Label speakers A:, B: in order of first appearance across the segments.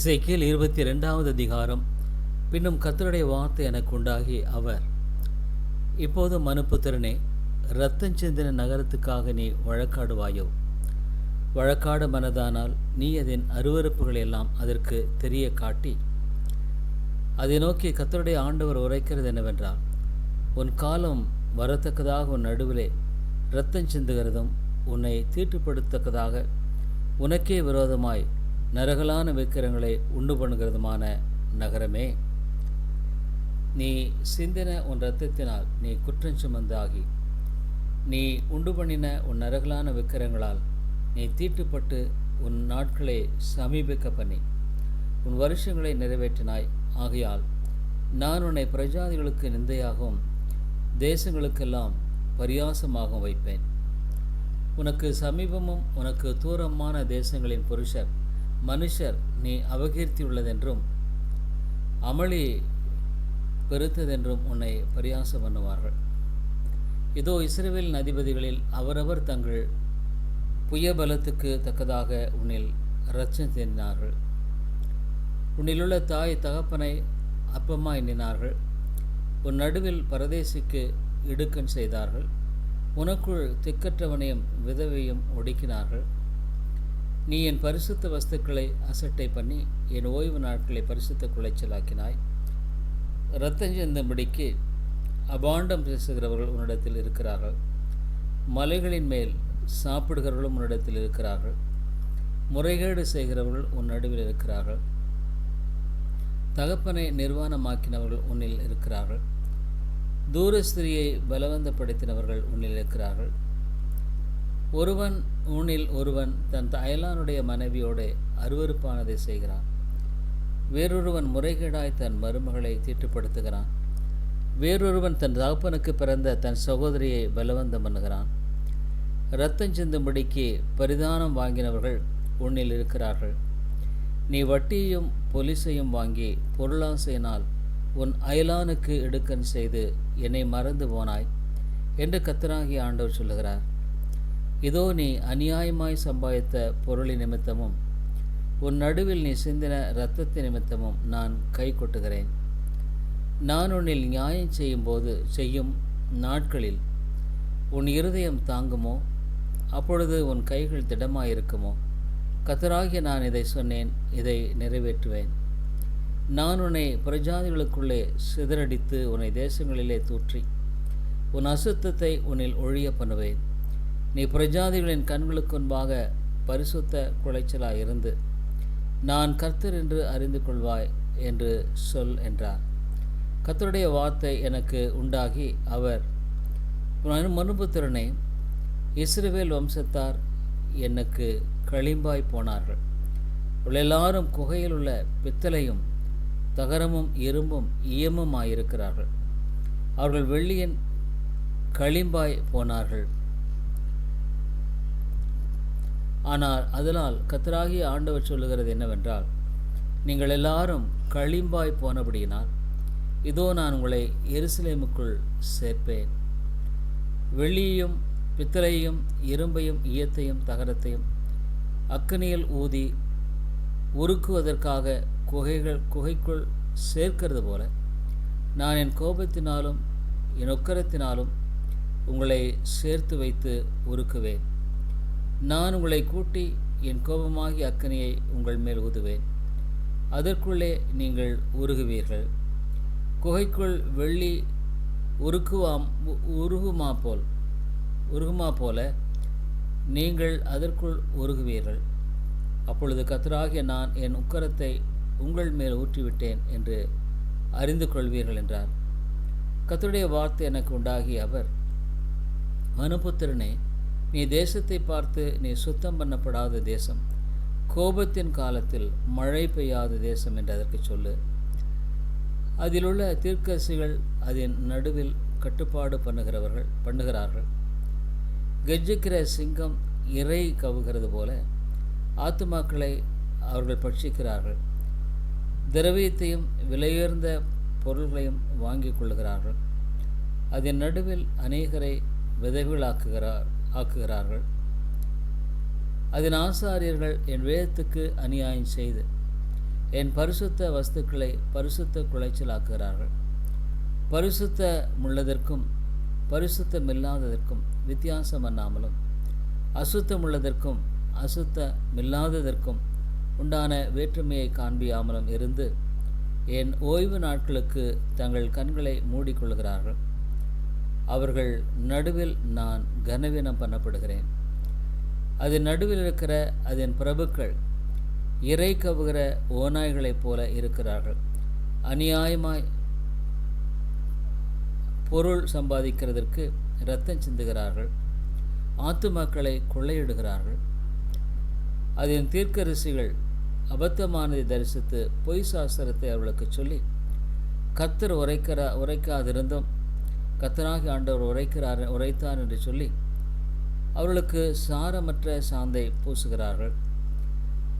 A: இசைக்கீழ் இருபத்தி ரெண்டாவது அதிகாரம். பின்னும் கத்தருடைய வார்த்தை எனக்கு உண்டாகி அவர் இப்போது மனுப்புத்திறனே இரத்தம் சிந்தின நகரத்துக்காக நீ வழக்காடுவாயோ? வழக்காடு மனதானால் நீ அதன் அருவறுப்புகள் எல்லாம் அதற்கு தெரிய காட்டி அதை நோக்கி கத்தருடைய ஆண்டவர் உரைக்கிறது என்னவென்றால் உன் காலம் வரத்தக்கதாக உன் நடுவிலே இரத்தம் சிந்துகிறதும் உன்னை தீட்டுப்படுத்தக்கதாக உனக்கே விரோதமாய் நரகலான விக்கிரங்களை உண்டு பண்ணுகிறதுமான நகரமே. நீ சிந்தின உன் இரத்தத்தினால் நீ குற்றம் சுமந்தாகி நீ உண்டு பண்ணின உன் நரகலான விக்கிரங்களால் நீ தீட்டுப்பட்டு உன் நாட்களை சமீபிக்க பண்ணி உன் வருஷங்களை நிறைவேற்றினாய். ஆகையால் நான் உன்னை பிரஜாதிகளுக்கு நிந்தையாகவும் தேசங்களுக்கெல்லாம் பரியாசமாகவும் வைப்பேன். உனக்கு சமீபமும் உனக்கு தூரமான தேசங்களின் புருஷர் மனுஷர் நீ அபகீர்த்தியுள்ளதென்றும் அமளி பெருத்ததென்றும் உன்னை பரியாசம் பண்ணுவார்கள். இதோ இஸ்ரேவேலின் அதிபதிகளில் அவரவர் தங்கள் புயபலத்துக்கு தக்கதாக உன்னில் இரச்சம் தேடினார்கள் உன்னிலுள்ள தாய் தகப்பனை அப்பமா எண்ணினார்கள். உன் நடுவில் பரதேசிக்கு இடுக்கண் செய்தார்கள். உனக்குள் திக்கற்றவனையும் விதவையும் ஒடுக்கினார்கள். நீ என் பரிசுத்த வஸ்துக்களை அசட்டை பண்ணி என் ஓய்வு நாட்களை பரிசுத்த குலைச்சலாக்கினாய். இரத்தஞ்செந்தம்படிக்கு அபாண்டம் பேசுகிறவர்கள் உன்னிடத்தில் இருக்கிறார்கள். மலைகளின் மேல் சாப்பிடுகிறவர்களும் உன்னிடத்தில் இருக்கிறார்கள். முறைகேடு செய்கிறவர்கள் உன் நடுவில் இருக்கிறார்கள். தகப்பனை நிர்வாணமாக்கினவர்கள் உன்னில் இருக்கிறார்கள். தூரஸ்திரியை பலவந்தப்படுத்தினவர்கள் உன்னில் இருக்கிறார்கள். ஒருவன் ஊனில் ஒருவன் தன் அயலானுடைய மனைவியோடு அருவறுப்பானதை செய்கிறான். வேறொருவன் முறைகேடாய் தன் மருமகளை தீட்டுப்படுத்துகிறான். வேறொருவன் தன் தகப்பனுக்கு பிறந்த தன் சகோதரியை பலவந்தம் பண்ணுகிறான். இரத்தம் சிந்தும்படிக்கு பரிதானம் வாங்கினவர்கள் உன்னில் இருக்கிறார்கள். நீ வட்டியையும் பொலிசையும் வாங்கி பொருளாசையினால் உன் அயலானுக்கு இடுக்கன் செய்து என்னை மறந்து போனாய் என்று கத்தராகி ஆண்டவர் சொல்லுகிறார். இதோ நீ அநியாயமாய் சம்பாதித்த பொருளின் நிமித்தமும் உன் நடுவில் நீ சிந்தின இரத்தத்தின் நிமித்தமும் நான் கை கொட்டுகிறேன். நான் உன்னில் நியாயம் செய்யும்போது செய்யும் நாட்களில் உன் இருதயம் தாங்குமோ? அப்பொழுது உன் கைகள் திடமாயிருக்குமோ? கத்தராகிய நான் இதை சொன்னேன் இதை நிறைவேற்றுவேன். நான் உன்னை பிரஜாதிகளுக்குள்ளே சிதறடித்து உன்னை தேசங்களிலே தூற்றி உன் அசுத்தத்தை உன்னில் ஒழிய பண்ணுவேன். நீ பிரஜாதிகளின் கண்களுக்கு முன்பாக பரிசுத்த குலைச்சலாய் இருந்து நான் கர்த்தர் என்று அறிந்து கொள்வாய் என்று சொல் என்றார். கர்த்தருடைய வார்த்தை எனக்கு உண்டாகி அவர் மனுபுத்திறனை இஸ்ரவேல் வம்சத்தார் எனக்கு களிம்பாய் போனார்கள். எல்லாரும் குகையில் உள்ள பித்தளையும் தகரமும் இரும்பும் ஈயமுமாயிருக்கிறார்கள். அவர்கள் வெள்ளியின் களிம்பாய் போனார்கள். ஆனால் அதனால் கத்தராகிய ஆண்டவர் சொல்லுகிறது என்னவென்றால் நீங்கள் எல்லாரும் களிம்பாய் போனபடியினால் இதோ நான் உங்களை எருசலேமுக்குள் சேர்ப்பேன். வெள்ளியையும் பித்தளையும் இரும்பையும் ஈயத்தையும் தகரத்தையும் அக்கனியில் ஊதி உருக்குவதற்காக குகைகள் குகைக்குள் சேர்க்கிறது போல நான் என் கோபத்தினாலும் என் ஒக்கரத்தினாலும் உங்களை சேர்த்து வைத்து உருக்குவேன். நான் உங்களை கூட்டி என் கோபமாகி அக்கனியை உங்கள் மேல் ஊதுவேன். அதற்குள்ளே நீங்கள் உருகுவீர்கள். குகைக்குள் வெள்ளி உருக்குவாம் உருகுமா போல் உருகுமா போல நீங்கள் அதற்குள் உருகுவீர்கள். அப்பொழுது கத்தராகிய நான் என் உக்கரத்தை உங்கள் மேல் ஊற்றிவிட்டேன் என்று அறிந்து கொள்வீர்கள் என்றார். கத்தருடைய வார்த்தை எனக்கு உண்டாகி அவர் மனுபுத்திரனே நீ தேசத்தை பார்த்து நீ சுத்தம் பண்ணப்படாத தேசம். கோபத்தின் காலத்தில் மழை பெய்யாத தேசம் என்று அதற்கு சொல்லு. அதிலுள்ள தீர்க்கசிகள் அதன் நடுவில் கட்டுப்பாடு பண்ணுகிறவர்கள் பண்ணுகிறார்கள். கெஜிக்கிற சிங்கம் இறை கவுகிறது போல ஆத்துமாக்களை அவர்கள் பட்சிக்கிறார்கள். திரவியத்தையும் விலையுயர்ந்த பொருள்களையும் வாங்கிக் கொள்கிறார்கள் அதன் நடுவில் அநேகரை விதவிகளாக்குகிறார் ஆக்குகிறார்கள். அதன் ஆசாரியர்கள் என் வேதத்துக்கு அநியாயம் செய்து என் பரிசுத்த வஸ்துக்களை பரிசுத்த குலைச்சலாக்குகிறார்கள் பரிசுத்தமுள்ளதற்கும் பரிசுத்தமில்லாததற்கும் வித்தியாசம் அண்ணாமலும் அசுத்தமுள்ளதற்கும் அசுத்தமில்லாததற்கும் உண்டான வேற்றுமையை காண்பியாமலும் இருந்து என் ஓய்வு நாட்களுக்கு தங்கள் கண்களை மூடிக்கொள்கிறார்கள். அவர்கள் நடுவில் நான் கனவீனம் பண்ணப்படுகிறேன். அதன் நடுவில் இருக்கிற அதன் பிரபுக்கள் இறை கவுகிற ஓநாய்களைப் போல இருக்கிறார்கள். அநியாயமாய் பொருள் சம்பாதிக்கிறதற்கு இரத்தம் சிந்துகிறார்கள். ஆத்து மக்களை கொள்ளையிடுகிறார்கள். அதன் தீர்க்கரிசிகள் அபத்தமானதை தரிசித்து பொய் சாஸ்திரத்தை அவர்களுக்கு சொல்லி கத்தர் உரைக்கிற உரைக்காதிருந்தும் கத்தராகி ஆண்டவர் உரைக்கிறார் உரைத்தார் என்று சொல்லி அவர்களுக்கு சாரமற்ற சாந்தை பூசுகிறார்கள்.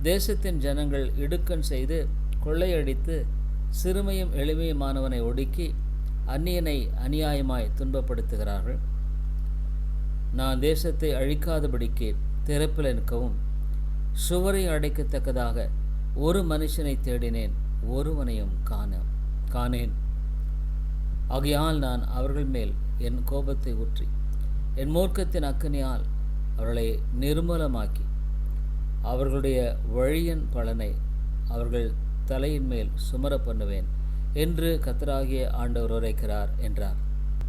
A: தேசத்தின் ஜனங்கள் இடுக்கண் செய்து கொள்ளையடித்து சிறுமையும் எளிமையுமானவனை ஒடுக்கி அந்நியனை அநியாயமாய் துன்பப்படுத்துகிறார்கள். நான் தேசத்தை அழிக்காதபடிக்கு திறப்பில் நிற்கவும் சுவரை அடைக்கத்தக்கதாக ஒரு மனுஷனை தேடினேன் ஒருவனையும் காண காணேன். ஆகையால் நான் அவர்கள் மேல் என் கோபத்தை ஊற்றி என் மூர்க்கத்தின் அக்கனியால் அவர்களை நிர்மூலமாக்கி அவர்களுடைய வழியின் பலனை அவர்கள் தலையின் மேல் சுமர பண்ணுவேன் என்று கத்தராகிய ஆண்டவர் உரைக்கிறார் என்றார்.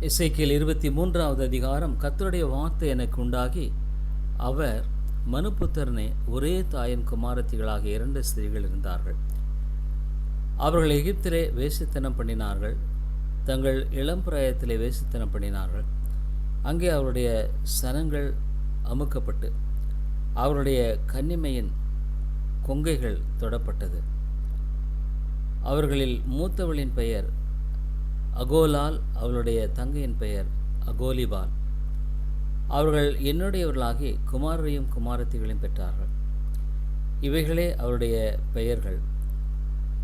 A: இசைக்கியல் இருபத்தி மூன்றாவது அதிகாரம் கத்தருடைய வார்த்தை எனக்கு உண்டாகி அவர் மனுபுத்திரனே ஒரே தாயின் குமாரத்திகளாக இரண்டு ஸ்திரீகள் இருந்தார்கள். அவர்கள் எகிப்திலே வேசித்தனம் பண்ணினார்கள். தங்கள் இளம் பிராயத்திலே வேசித்தனம் பண்ணினார்கள் அங்கே அவருடைய சனங்கள் அமுக்கப்பட்டு அவருடைய கன்னிமையின் கொங்கைகள் தொடப்பட்டது. அவர்களில் மூத்தவளின் பெயர் அகோலால் அவளுடைய தங்கையின் பெயர் அகோலிபால். அவர்கள் என்னுடையவர்களாகி குமாரரையும் குமாரத்திகளையும் பெற்றார்கள். இவைகளே அவருடைய பெயர்கள்.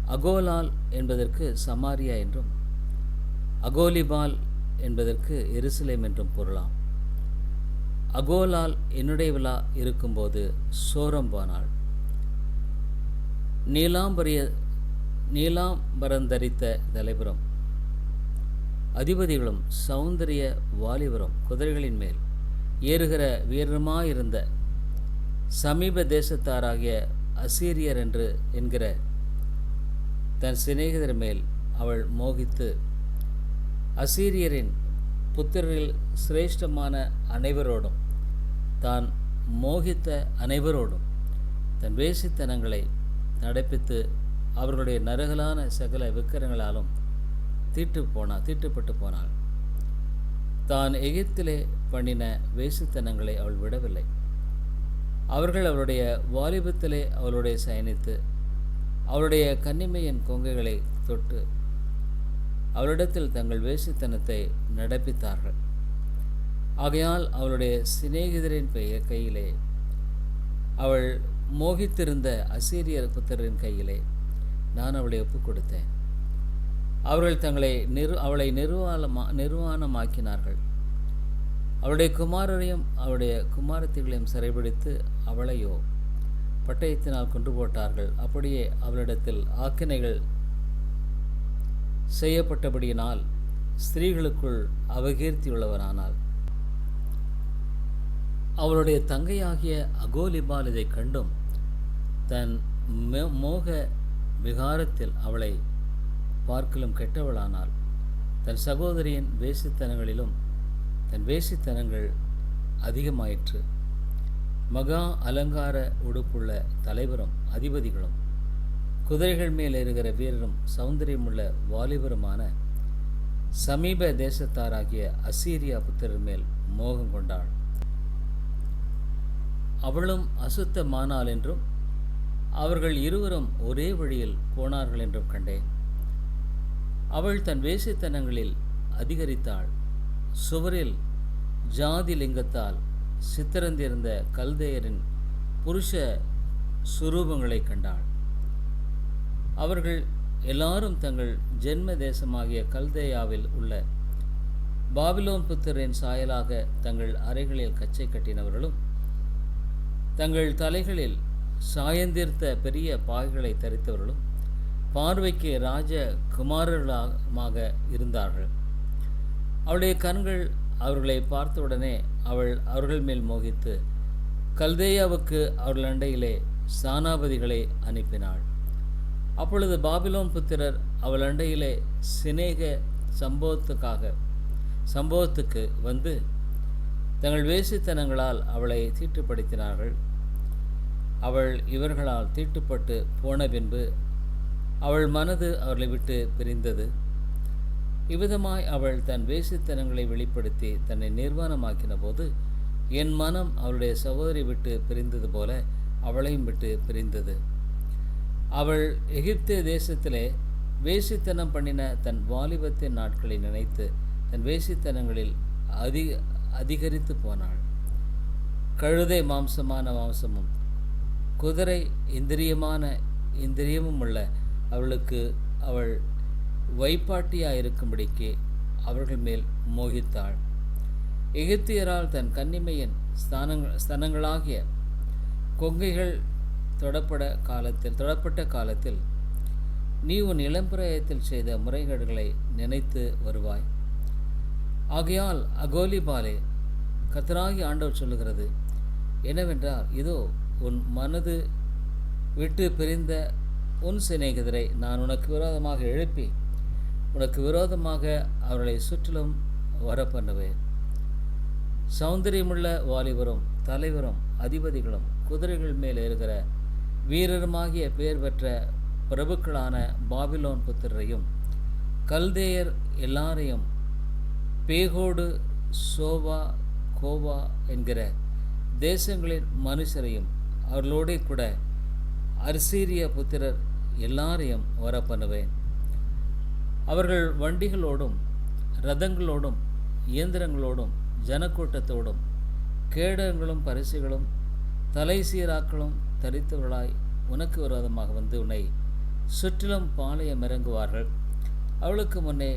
A: அகோலால் என்பதற்கு சமாரியா என்றும் அகோலிபால் என்பதற்கு எருசலேம் என்றும் பொருளாம். அகோலால் என்னுடைய விழா இருக்கும்போது சோரம்பானாள் நீலாம்பரிய நீலாம்பரந்தரித்த தலைபுரம் அதிபதிகளும் சௌந்தரிய வாலிபரும் குதிரைகளின் மேல் ஏறுகிற வீரமாயிருந்த சமீப தேசத்தாராகிய அசீரியர் என்று என்கிற தன் சிநேகிதர் மேல் அவள் மோகித்து அசீரியரின் புத்திரரில் சிரேஷ்டமான அனைவரோடும் தான் மோகித்த அனைவரோடும் தன் வேசித்தனங்களை நடப்பித்து அவர்களுடைய நறுகலான சகல விக்கிரங்களாலும் தீட்டு போனால் தீட்டுப்பட்டு போனாள். தான் எகிப்திலே பண்ணின வேசித்தனங்களை அவள் விடவில்லை. அவர்கள் அவளுடைய வாலிபத்திலே அவளுடைய சயனித்து அவளுடைய கன்னிமையின் கொங்கைகளை தொட்டு அவளிடத்தில் தங்கள் வேசித்தனத்தை நடப்பித்தார்கள். ஆகையால் அவளுடைய சிநேகிதரின் பெயர் கையிலே அவள் மோகித்திருந்த அசீரியர் புத்தரின் கையிலே நான் அவளை ஒப்புக் கொடுத்தேன் அவர்கள் தங்களை நிரு அவளை நிர்வாணமா நிர்வாணமாக்கினார்கள். அவளுடைய குமாரரையும் அவளுடைய குமாரத்திகளையும் சிறைபிடித்து அவளையோ பட்டயத்தினால் கொண்டு போட்டார்கள். அப்படியே அவளிடத்தில் ஆக்கினைகள் செய்யப்பட்டபடியினால் ஸ்திரீகளுக்குள் அவகீர்த்தியுள்ளவனானாள். அவளுடைய தங்கையாகிய அகோலிபால் இதை கண்டும் தன் மோக விகாரத்தில் அவளை பார்க்கலும் கெட்டவளானால் தன் சகோதரியின் வேசித்தனங்களிலும் தன் வேசித்தனங்கள் அதிகமாயிற்று. மகா அலங்கார உடுப்புள்ள தலைவரும் அதிபதிகளும் குதிரைகள் மேல் இருக்கிற வீரரும் சௌந்தரியமுள்ள வாலிபருமான சமீப தேசத்தாராகிய அசீரியா புத்திரர் மேல் மோகம் கொண்டாள். அவளும் அசுத்தமானாள் என்றும் அவர்கள் இருவரும் ஒரே வழியில் போனார்கள் என்றும் கண்டேன். அவள் தன் வேசித்தனங்களில் அதிகரித்தாள். சுவரில் ஜாதி லிங்கத்தால் சித்திரந்திருந்த கல்தேயரின் புருஷ சுரூபங்களை கண்டாள். அவர்கள் எல்லாரும் தங்கள் ஜென்ம தேசமாகிய கல்தேயாவில் உள்ள பாபிலோன் புத்தரின் சாயலாக தங்கள் அறைகளில் கச்சை கட்டினவர்களும் தங்கள் தலைகளில் சாயந்தீர்த்த பெரிய பாய்களை தரித்தவர்களும் பார்வைக்கு ராஜ குமாரர்களாக இருந்தார்கள். அவளுடைய கண்கள் அவர்களை பார்த்தவுடனே அவள் அவர்கள் மேல் மோகித்து கல்தேயாவுக்கு அவர்கள் அண்டையிலே சானாபதிகளை அனுப்பினாள். அப்பொழுது பாபிலோன் புத்திரர் அவள் அண்டையிலே சிநேக சம்பவத்துக்காக சம்பவத்துக்கு வந்து தங்கள் வேசித்தனங்களால் அவளை தீட்டுப்படுத்தினார்கள். அவள் இவர்களால் தீட்டுப்பட்டு போன பின்பு அவள் மனது அவர்களை விட்டு பிரிந்தது. இவ்விதமாய் அவள் தன் வேசித்தனங்களை வெளிப்படுத்தி தன்னை நிர்வாணமாக்கின போது என் மனம் அவளுடைய சகோதரி விட்டு பிரிந்தது போல அவளையும் விட்டு பிரிந்தது. அவள் எகிப்து தேசத்திலே வேசித்தனம் பண்ணின தன் வாலிபத்தின் நாட்களை நினைத்து தன் வேசித்தனங்களில் அதிக அதிகரித்து போனாள். கழுதை மாம்சமான மாம்சமும் குதிரை இந்திரியமான இந்திரியமும் உள்ள அவளுக்கு அவள் வைப்பாட்டியாயிருக்கும்படிக்கு அவர்கள் மேல் மோகித்தாள். எகிப்தியரால் தன் கன்னிமையின் ஸ்தானங்கள் ஸ்தனங்களாகிய கொங்கைகள் தொடப்பட காலத்தில் தொடப்பட்ட காலத்தில் நீ உன் இளம்பிராயத்தில் செய்த முறைகேடுகளை நினைத்து வருவாய். ஆகையால் அகோலிபாலே கத்தராகி ஆண்டவர் சொல்லுகிறது என்னவென்றால் இதோ உன் மனது விட்டு பிரிந்த உன் சிநேகிதரை நான் உனக்கு விரோதமாக எழுப்பி உனக்கு விரோதமாக அவர்களை சுற்றிலும் வர பண்ணுவேன் சௌந்தரியமுள்ள வாலிபரும் தலைவரும் அதிபதிகளும் குதிரைகள் மேல் இருக்கிற வீரருமாகிய பெயர் பெற்ற பிரபுக்களான பாபிலோன் புத்திரரையும் கல்தேயர் எல்லாரையும் பேகோடு சோவா கோவா என்கிற தேசங்களின் மனுஷரையும் அவர்களோடே கூட அர்சீரிய புத்திரர் எல்லாரையும் வர பண்ணுவேன் அவர்கள் வண்டிகளோடும் ரதங்களோடும் இயந்திரங்களோடும் ஜனக்கூட்டத்தோடும் கேடகங்களும் பரிசுகளும் தலை சீராக்களும் தரித்தவர்களாய் உனக்கு விரோதமாக வந்து உன்னை சுற்றிலும் பாளையம் இறங்குவார்கள். அவளுக்கு முன்னே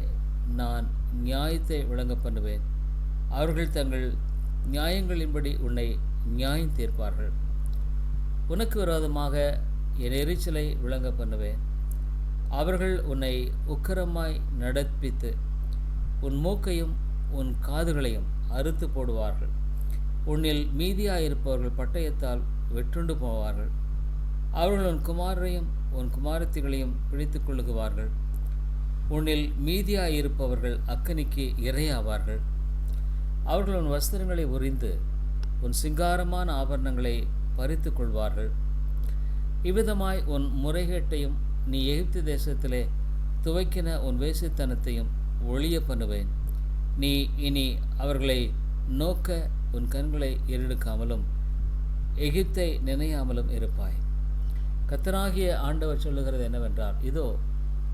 A: நான் நியாயத்தை விளங்க பண்ணுவேன். அவர்கள் தங்கள் நியாயங்களின்படி உன்னை நியாயம் தீர்ப்பார்கள். உனக்கு விரோதமாக என் எரிச்சலை விளங்க பண்ணுவேன். அவர்கள் உன்னை உக்கரமாய் நடப்பித்து உன் மூக்கையும் உன் காதுகளையும் அறுத்து போடுவார்கள். உன்னில் மீதியாயிருப்பவர்கள் பட்டயத்தால் வெற்றுண்டு போவார்கள். அவர்கள் உன் குமாரரையும் உன் குமாரத்திகளையும் பிடித்து கொள்ளுகுவார்கள். உன்னில் மீதியாயிருப்பவர்கள் அக்கனிக்கு இரையாவார்கள். அவர்கள் உன் வஸ்திரங்களை உறிந்து உன் சிங்காரமான ஆபரணங்களை பறித்து கொள்வார்கள். இவ்விதமாய் உன் முறைகேட்டையும் நீ எகிப்து தேசத்திலே துவைக்கின உன் வேசித்தனத்தையும் ஒழிய பண்ணுவேன். நீ இனி அவர்களை நோக்க உன் கண்களை எரிடுக்காமலும் எகிப்தை நினையாமலும் இருப்பாய். கத்தராகிய ஆண்டவர் சொல்லுகிறது என்னவென்றால் இதோ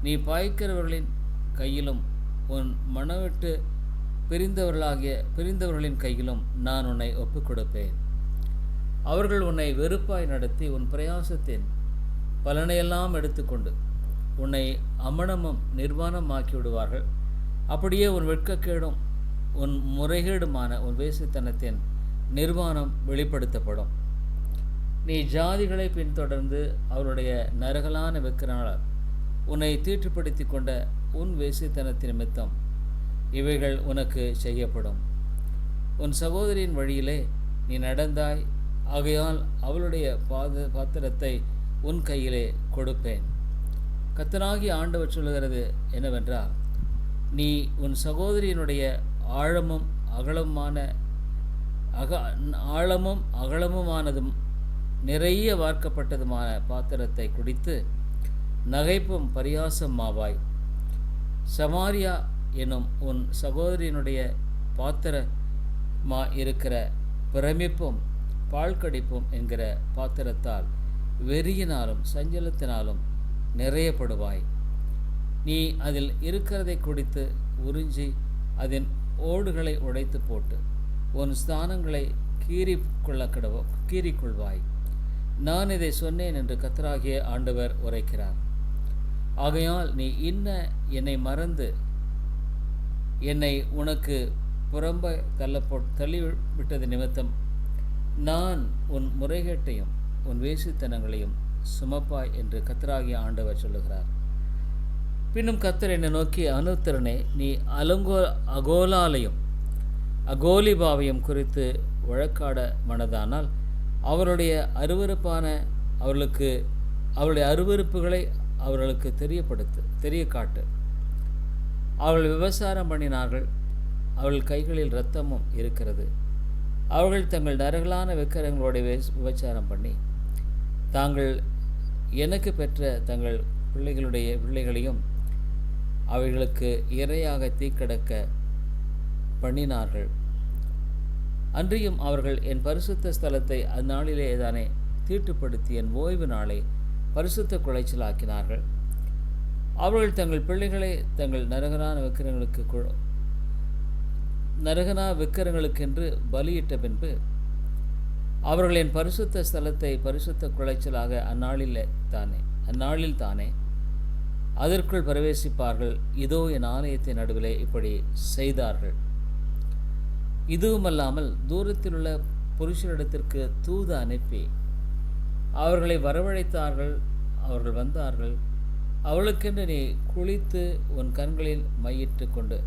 A: நீ பாய்க்கிறவர்களின் கையிலும் உன் மனவிட்டு பிரிந்தவர்களாகிய பிரிந்தவர்களின் கையிலும் நான் உன்னை ஒப்புக் கொடுப்பேன் அவர்கள் உன்னை வெறுப்பாய் நடத்தி உன் பிரயாசத்தின் பலனையெல்லாம் எடுத்துக்கொண்டு உன்னை அமனமும் நிர்வாணமாக்கி விடுவார்கள் அப்படியே உன் வெட்கக்கேடும் உன் முறைகேடுமான உன் வேசித்தனத்தின் நிர்வாணம் வெளிப்படுத்தப்படும். நீ ஜாதிகளை பின்தொடர்ந்து அவருடைய நரகலான வெக்கிரனால் உன்னை தீட்டுப்படுத்தி கொண்ட உன் வேசித்தனத்தின் நிமித்தம் இவைகள் உனக்கு செய்யப்படும். உன் சகோதரியின் வழியிலே நீ நடந்தாய் ஆகையால் அவளுடைய பாத பாத்திரத்தை உன் கையிலே கொடுப்பேன். கத்தனாகி ஆண்டவர் சொல்லுகிறது என்னவென்றால் நீ உன் சகோதரியினுடைய ஆழமும் அகலமான அக ஆழமும் அகலமுமானதும் நிறைய வார்க்கப்பட்டதுமான பாத்திரத்தை குடித்து நகைப்பும் பரியாசம் ஆவாய். சமாரியா எனும் உன் சகோதரியினுடைய பாத்திரமா இருக்கிற பிரமிப்பும் பால் கடிப்பும் என்கிற பாத்திரத்தால் வெறியினாலும் சஞ்சலத்தினாலும் நிறையப்படுவாய். நீ அதில் இருக்கிறதை குடித்து உறிஞ்சி அதன் ஓடுகளை உடைத்து போட்டு உன் ஸ்தானங்களை கீறி கொள்ள கடவோ கீறிக்கொள்வாய் நான் இதை சொன்னேன் என்று கத்தராகிய ஆண்டவர் உரைக்கிறார். ஆகையால் நீ இன்ன என்னை மறந்து என்னை உனக்கு புறம்ப தள்ளப்போ தள்ளிவிட்டது நிமித்தம் நான் உன் முறைகேட்டையும் உன் வேசித்தனங்களையும் சுமப்பாய் என்று கத்தராகிய ஆண்டவர் சொல்லுகிறார். பின்னும் கத்தர் என்னை நோக்கி அனுத்திரனே நீ அலங்கோ அகோலாலையும் அகோலிபாவையும் குறித்து வழக்காட மனதானால் அவருடைய அருவருப்பான அவர்களுக்கு அவருடைய அருவருப்புகளை அவர்களுக்கு தெரியப்படுத்து தெரிய காட்டு அவர்கள் விவசாரம் பண்ணினார்கள் அவர்கள் கைகளில் இரத்தமும் இருக்கிறது. அவர்கள் தங்கள் நரகலான விக்கிரங்களோட விபச்சாரம் பண்ணி தாங்கள் எனக்கு பெற்ற தங்கள் பிள்ளைகளுடைய பிள்ளைகளையும் அவைகளுக்கு இரையாக தீக்கடக்க பண்ணினார்கள். அன்றியும் அவர்கள் என் பரிசுத்த ஸ்தலத்தை அந்நாளிலே தானே தீட்டுப்படுத்தி என் ஓய்வு நாளை பரிசுத்த குலைச்சலாக்கினார்கள். அவர்கள் தங்கள் பிள்ளைகளை தங்கள் நரகனான விக்கிரங்களுக்கு நரகனா விக்கிரங்களுக்கென்று பலியிட்ட பின்பு அவர்கள் என் பரிசுத்த ஸ்தலத்தை பரிசுத்த குலைச்சலாக அந்நாளில் தானே அந்நாளில் தானே அதற்குள் பிரவேசிப்பார்கள். இதோ என் ஆலயத்தின் நடுவிலே இப்படி செய்தார்கள். இதுவுமல்லாமல் தூரத்தில் உள்ள புருஷரிடத்திற்கு தூது அனுப்பி அவர்களை வரவழைத்தார்கள் அவர்கள் வந்தார்கள். அவளுக்கென்று நீ குளித்து உன் கண்களில் மையிட்டு கொண்டு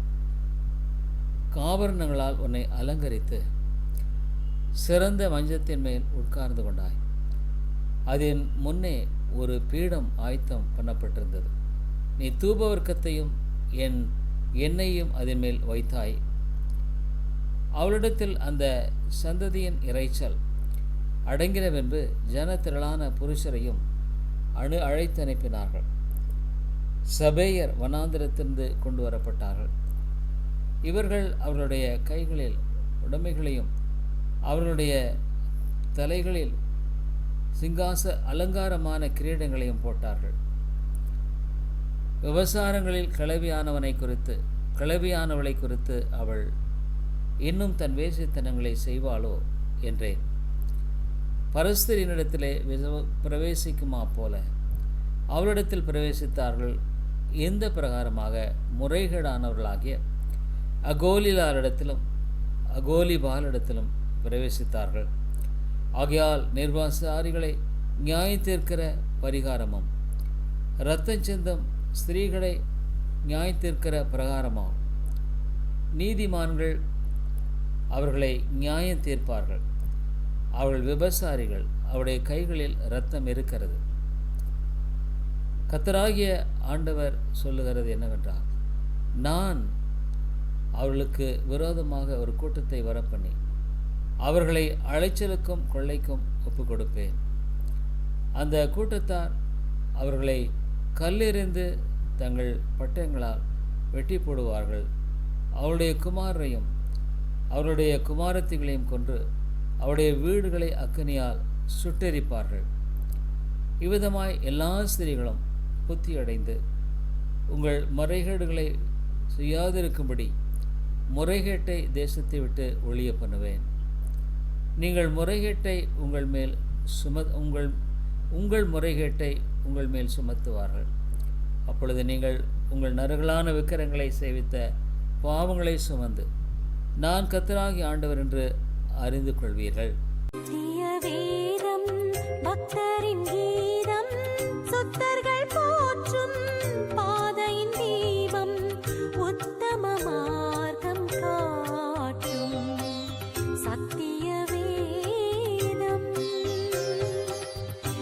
A: காபரணங்களால் உன்னை அலங்கரித்து சிறந்த மஞ்சத்தின் மேல் உட்கார்ந்து கொண்டாய். அதன் முன்னே ஒரு பீடம் ஆயத்தம் பண்ணப்பட்டிருந்தது. நீ தூபவர்க்கத்தையும் என் எண்ணெயையும் அதன் மேல் வைத்தாய். அவளிடத்தில் அந்த சந்ததியின் இரைச்சல் அடங்கினவென்று ஜனத்திரளான புருஷரையும் அணு அழைத்து அனுப்பினார்கள். சபேயர் வனாந்திரத்திலிருந்து கொண்டு வரப்பட்டார்கள். இவர்கள் அவர்களுடைய கைகளில் உடைமைகளையும் அவர்களுடைய தலைகளில் சிங்காச அலங்காரமான கிரீடங்களையும் போட்டார்கள். விவசாரங்களில் கிளவியானவனை குறித்து கிளவியானவளை குறித்து அவள் இன்னும் தன் வேசித்தனங்களை செய்வாளோ? என்றேன். பரஸ்தரினிடத்திலே பிரவேசிக்குமா போல? அவளிடத்தில் பிரவேசித்தார்கள் எந்த பிரகாரமாக? முறைகேடானவர்களாகிய அகோலிலாரிடத்திலும் அகோலிபாலிடத்திலும் பிரவேசித்தார்கள். ஆகையால் நிர்வாசாரிகளை நியாயத்திற்கிற பரிகாரமும் இரத்தம் சிந்தம் ஸ்திரீகளை நியாயத்திற்கிற பிரகாரமாகும் நீதிமான்கள் அவர்களை நியாயம் தீர்ப்பார்கள். அவர்கள் விபசாரிகள். அவருடைய கைகளில் இரத்தம் இருக்கிறது. கத்தராகிய ஆண்டவர் சொல்லுகிறது என்னவென்றால் நான் அவர்களுக்கு விரோதமாக ஒரு கூட்டத்தை வரப்பண்ணி அவர்களை அலைச்சலுக்கும் கொள்ளைக்கும் ஒப்புக் கொடுப்பேன் அந்த கூட்டத்தார் அவர்களை கல்லெறிந்து தங்கள் பட்டயங்களால் வெட்டி போடுவார்கள். அவருடைய குமாரையும் அவருடைய குமாரத்திகளையும் கொன்று அவருடைய வீடுகளை அக்கனியால் சுட்டெரிப்பார்கள். இவ்விதமாய் எல்லா ஸ்திரீகளும் புத்தியடைந்து உங்கள் முறைகேடுகளை செய்யாதிருக்கும்படி முறைகேட்டை தேசத்தை விட்டு ஒழிய பண்ணுவேன். நீங்கள் முறைகேட்டை உங்கள் மேல் சும உங்கள் உங்கள் முறைகேட்டை உங்கள் மேல் சுமத்துவார்கள். அப்பொழுது நீங்கள் உங்கள் நறுகளான விக்கிரங்களை சேவித்த பாவங்களை சுமந்து நான் கத்தராகி ஆண்டவர் என்று அறிந்து கொள்வீர்கள்.
B: தீய வேதம் பக்தரின் கீதம் சுத்தர்கள்